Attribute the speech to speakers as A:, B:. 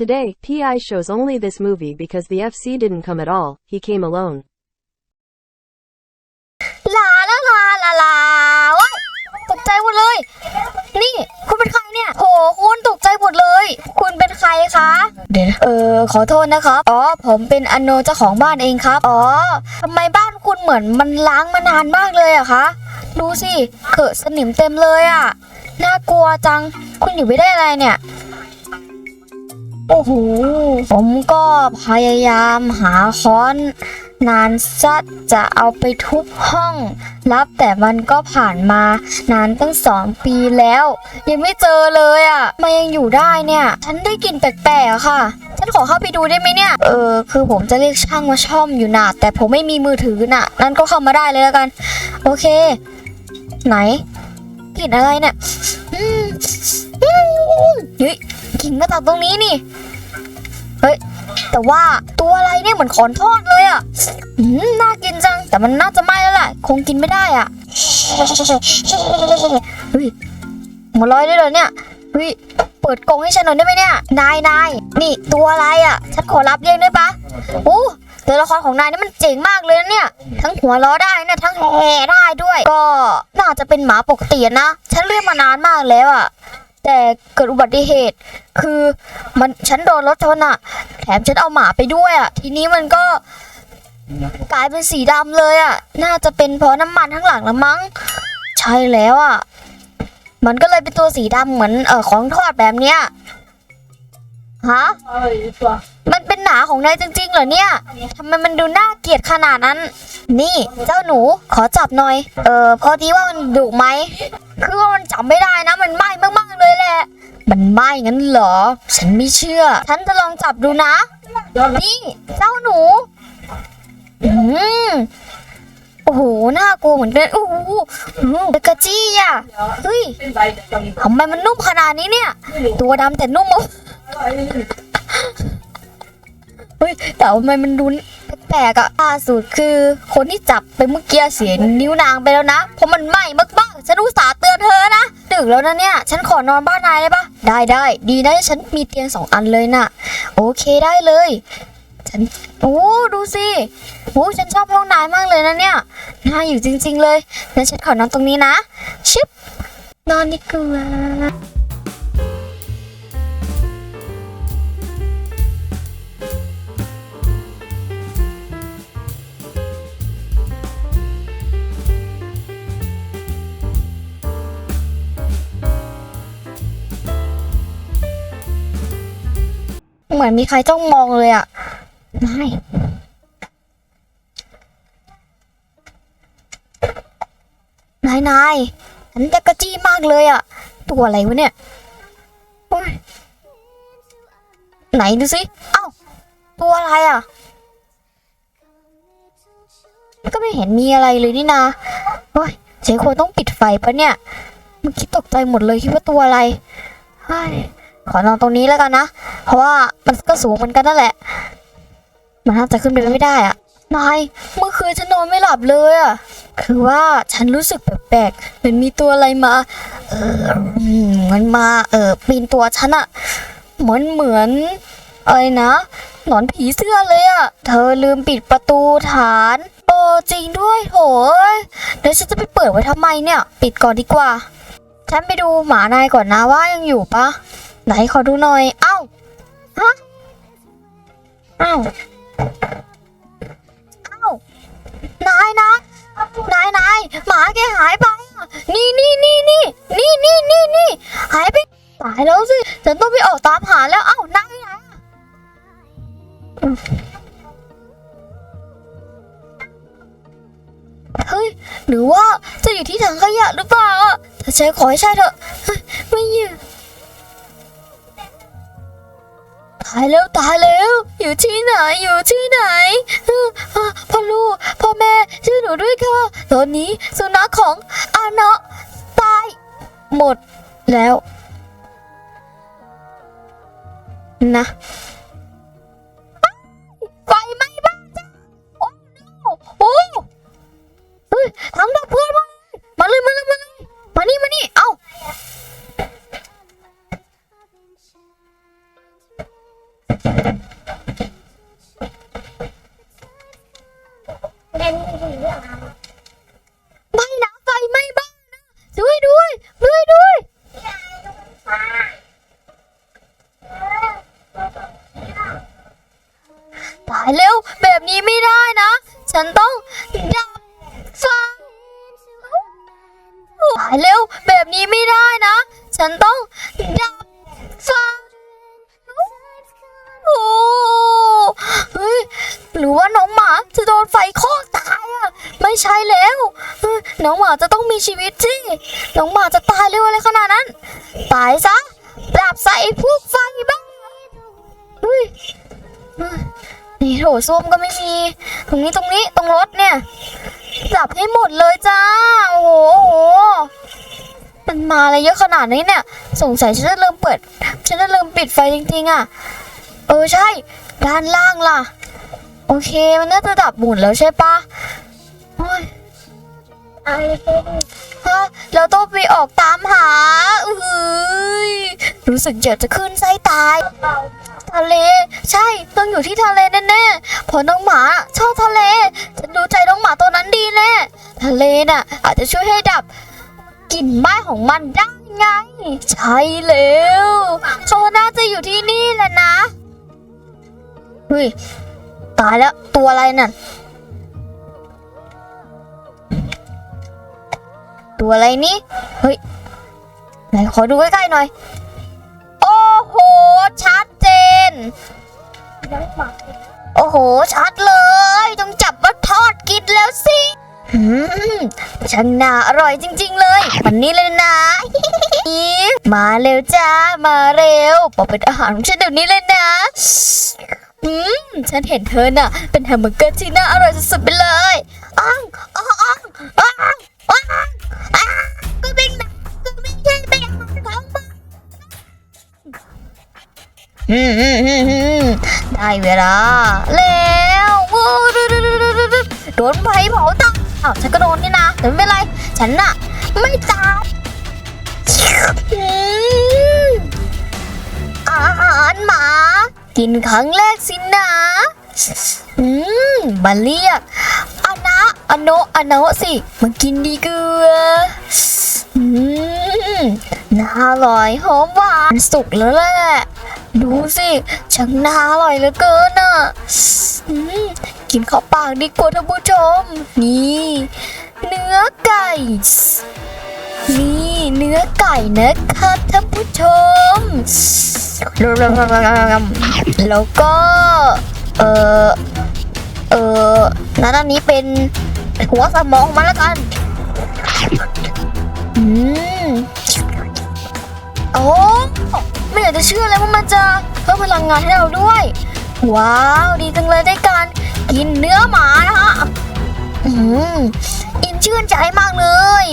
A: Today, PI shows only this movie because the FC didn't come at all, he came alone.
B: ลาลาลาลาลาว้ายตกใจหมดเลย นี่ คุณเป็นใครเนี่ย โห คุณตกใจหมดเลย คุณเป็นใครคะ เดี๋ยวเออ ขอโทษนะครับ อ๋อ ผมเป็นอโนเจ้าของบ้านเองครับ อ๋อทำไมบ้านคุณเหมือนมันล้างมานานมากเลยอะคะ ดูสิเขอะสนิมเต็มเลยอะ น่ากลัวจัง คุณอยู่ไม่ได้อะไรเนี่ย โอ้โห ผมก็พยายามหาค้อน นานสัดจะเอาไปทุบห้อง รับแต่มันก็ผ่านมานานตั้งสองปีแล้ว ยังไม่เจอเลยอะ่ะมายังอยู่ได้เนี่ย ฉันได้กลิ่นแปลกๆค่ะ ฉันขอเข้าไปดูได้ไหมเนี่ย เออ คือผมจะเรียกช่างมาช่อมอยู่นะแต่ผมไม่มีมือถือน่ะนั่นก็เข้ามาได้เลยแล้วกัน โอเค ไหนกลิ่นอะไรเนี่ยอืมอืมเฮ้ย กลิ่นมาจากตรงนี้นี่ เฮ้ย แต่ว่าตัวอะไรเนี่ยเหมือนขอนทอดเลยอะ่ะอืมน่ากินจัง แต่มันน่าจะไหม้แล้วแหละ คงกินไม่ได้อะเฮ้ยหัวลอยได้เลยเนี่ยเฮ้ยเปิดกรงให้ฉันหน่อยได้ไหมเนี่ย นายนายนี่ตัวอะไรอะ ฉันขอรับเลี้ยงได้ปะโอ้ตัวละครของนายนี่มันเจ๋งมากเลยนะเนี่ย ทั้งหัวล้อได้นะทั้งแห่ได้ด้วย ก็น่าจะเป็นหมาปกตินะ ฉันเลี้ยงมานานมากแล้วอะ แต่เกิดอุบัติเหตุ คือมันฉันโดนรถชนอะแถมฉันเอาหมาไปด้วยอะทีนี้มันก็กลายเป็นสีดำเลยอะน่าจะเป็นเพราะน้ำมันข้างหลังละมั้ง ใช่แล้วอะมันก็เลยเป็นตัวสีดำเหมือนเออของทอดแบบเนี้ยฮะมันเป็ นาของนายจริงๆเหรอเนี่ยทำไมมันดูน่าเกลียดขนาดนั้น นี่เจ้าหนูขอจับหน่อย เออพอดีว่ามันดุไหมคือว่ามันจับไม่ได้นะ มันไหม้มากๆเลยแหละ มันไหม้งั้นเหรอ ฉันไม่เชื่อ ฉันจะลองจับดูนะ นี่เจ้าหนู อืมโอ้โหน่ากลัวเหมือนกันโอ้โหอืมเบกจี้อะเฮ้ยทำไมมันนุ่มขนาดนี้เนี่ย ตัวดำแต่นุ่มอะ เฮ้ยแต่ทำไมมันดูแปลกๆอะล่าสุดคือ คนที่จับไปเมื่อกี้เสียนิ้วนางไปแล้วนะ เพราะมันไหม้มากๆฉันอุตส่าเตือนเธอนะดึกแล้วนะเนี่ย ฉันขอนอนบ้านนายได้ปะได้ได้ดีนะฉันมีเตียงสองอันเลยน่ะ โอเคได้เลย ฉันโอ้ดูสิโอ้ฉันชอบห้องนายมากเลยนะเนี่ยน่าอยู่จริง ๆ เลยงั้นฉันขอนอนตรงนี้นะชึบนอนดีกว่า เหมือนมีใครจ้องมองเลยอะนายนายนายฉันจะกระจี้มากเลยอะตัวอะไรวะเนี่ยไหนดูสิเอ้าตัวอะไรอะ ก็ไม่เห็นมีอะไรเลยนี่นาโอ้ยเจ๊ควรต้องปิดไฟปะเนี่ยมื่อกี้ตกใจหมดเลยคิดว่าตัวอะไรเฮ้ย ขอนอนตรงนี้แล้วกันนะ เพราะว่ามันก็สูงเหมือนกันนั่นแหละ มันน่าจะขึ้นไปไม่ได้อะนายเมื่อคืนฉันนอนไม่หลับเลยอะคือว่าฉันรู้สึกแปลกๆเหมือนมีตัวอะไรมา เออมันมา เออปีนตัวฉันอะเหมือนเหมือนอะไรนะหนอนผีเสื้อเลยอะเธอลืมปิดประตูฐานโอ้จริงด้วยโถเดี๋ยวฉันจะไปเปิดไว้ทำไมเนี่ย ปิดก่อนดีกว่า ฉันไปดูหมานายก่อนนะว่ายังอยู่ปะ ไหนขอดูหน่อย เอ้า ฮะ เอ้า เอ้า นายนะ นายนายหมาแกหายไป นี่นี่นี่นี่นี่นี่นี่นี่หายไป ตายแล้วสิ ฉันต้องไปออกตามหาแล้ว เอ้านายนะเฮ้ย หรือว่าจะอยู่ที่ถังขยะหรือเปล่าอะถ้าใช่ขอให้ใช่เถอะ ไม่ยู่ตายแล้วตายแล้ว อยู่ที่ไหนอยู่ที่ไหนพ่อลูกพ่อแม่ช่วยหนูด้วยค่ะตอนนี้สุนัขของอาเนาะตาย หมดแล้ว นะ เร็วแบบนี้ไม่ได้นะ ฉันต้องดับไฟตายเร็วแบบนี้ไม่ได้นะ ฉันต้องดับไฟโอ้เฮ้ยหรือว่าน้องหมาจะโดนไฟคอกตายอะ ไม่ใช่แล้วน้องหมาจะต้องมีชีวิตสิน้องหมาจะตายเร็วอะไรขนาดนั้น ตายซะปรับใส่พวกไฟบ้างเฮ้ย นี่โถส้วมก็ไม่มี ตรงนี้ตรงนี้ตรงรถเนี่ย จับให้หมดเลยจ้า โอ้โหมันมาอะไรเยอะขนาดนี้เนี่ย สงสัยฉันจะลืมเปิด ฉันจะลืมปิดไฟจริงๆอะ เออใช่ ด้านล่างล่ะ โอเคมันน่าจะดับหมุนแล้วใช่ปะโอ้ยฮะเราต้องไปออกตามหาเอ้ยรู้สึกอยากจะขึ้นไส้ตาย ทะเล ใช่ต้องอยู่ที่ทะเลแน่ๆเพราะน้องหมาชอบทะเล ฉันดูใจน้องหมาตัวนั้นดีแน่ทะเลน่ะ อาจจะช่วยให้ดับกลิ่นไหม้ของมันได้ไง ใช่แล้วเขาน่าจะอยู่ที่นี่แหละนะเฮ้ยตายแล้วตัวอะไรนั่นตัวอะไรนี่เฮ้ยไหนขอดูใกล้ๆหน่อย โอ้โห ชัด โอ้โห ชัดเลย ต้องจับมาทอดกินแล้วสิอืมช่างน่าอร่อยจริง ๆ เลย วันนี้เลยนะ มาเร็วจ้า มาเร็วบอกเป็นอาหารของฉันเดี๋ยวนี้เลยนะอืมฉันเห็นเธอน่ะ เป็นแฮมเบอร์เกอร์ที่น่าอร่อยสุดๆไปเลยอ้างอ้างอ้าง ได้เวลา แล้วโดนไฟเผาตายอ้าวฉันก็โดนนี่นะแต่ไม่เป็นไร ฉันน่ะ ไม่ตายอาหารหมา กินครั้งแรกสินะอืมมาเรียกอนะอโนอโนสิมากินดีเกลืออืม น่าอร่อยหอมหวานสุกแล้วแหละ ดูสิช่างน่าอร่อยเหลือเกินอะอกินเข้าปากดีกว่าท่านผู้ชม นี่ เนื้อไก่ นี่เนื้อไก่นะคะท่านผู้ชม แล้วก็ เออเออนั้นอันนี้เป็นหัวสมองมาแล้วกัน อืม จะเชื่อเลยว่ามันจะเพิ่มพลังงานให้เราด้วย ว้าวดีจังเลยได้การกินเนื้อหมานะฮะอืมอิ่มชื่นใจมากเลย